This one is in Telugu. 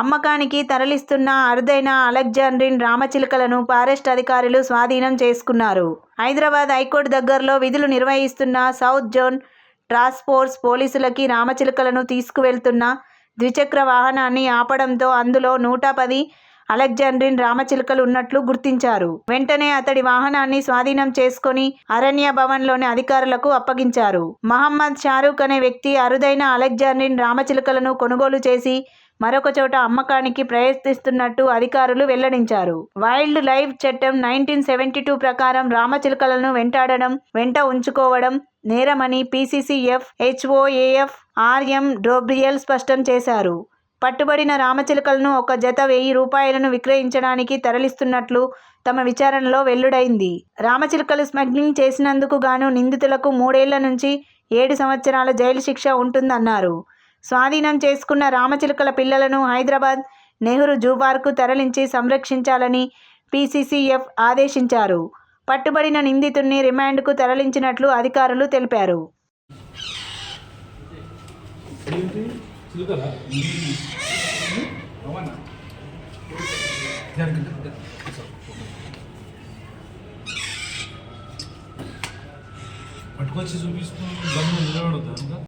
అమ్మకానికి తరలిస్తున్న అరుదైన అలెగ్జాండ్రిన్ రామచిలుకలను ఫారెస్ట్ అధికారులు స్వాధీనం చేసుకున్నారు. హైదరాబాద్ హైకోర్టు దగ్గరలో విధులు నిర్వహిస్తున్న సౌత్ జోన్ ట్రాన్స్పోర్ట్స్ పోలీసులకి రామచిలుకలను తీసుకువెళ్తున్న ద్విచక్ర వాహనాన్ని ఆపడంతో అందులో నూట పది అలెగ్జాండ్రిన్ రామచిలుకలు ఉన్నట్లు గుర్తించారు. వెంటనే అతడి వాహనాన్ని స్వాధీనం చేసుకొని అరణ్య భవన్లోని అధికారులకు అప్పగించారు. మహమ్మద్ షారూక్ అనే వ్యక్తి అరుదైన అలెగ్జాండ్రిన్ రామచిలుకలను కొనుగోలు చేసి మరొక చోట అమ్మకానికి ప్రయత్నిస్తున్నట్టు అధికారులు వెల్లడించారు. వైల్డ్ లైఫ్ చట్టం నైన్టీన్ సెవెంటీ టూ ప్రకారం రామచిలుకలను వెంటాడడం వెంట ఉంచుకోవడం నేరమని పీసీసీఎఫ్ హెచ్ఓఏఎఫ్ ఆర్ఎం డోబ్రియల్ స్పష్టం చేశారు. పట్టుబడిన రామచిలుకలను ఒక జత వెయ్యి రూపాయలను విక్రయించడానికి తరలిస్తున్నట్లు తమ విచారణలో వెల్లుడైంది. రామచిలుకలు స్మగ్లింగ్ చేసినందుకు గాను నిందితులకు మూడేళ్ళ నుంచి ఏడు సంవత్సరాల జైలు శిక్ష ఉంటుందన్నారు. స్వాధీనం చేసుకున్న రామచిలుకల పిల్లలను హైదరాబాద్ నెహ్రూ జూ పార్కు తరలించి సంరక్షించాలని పీసీసీఎఫ్ ఆదేశించారు. పట్టుబడిన నిందితుడిని రిమాండ్కు తరలించినట్లు అధికారులు తెలిపారు. పట్టుకొచ్చి చూపిస్తూ గమ్ము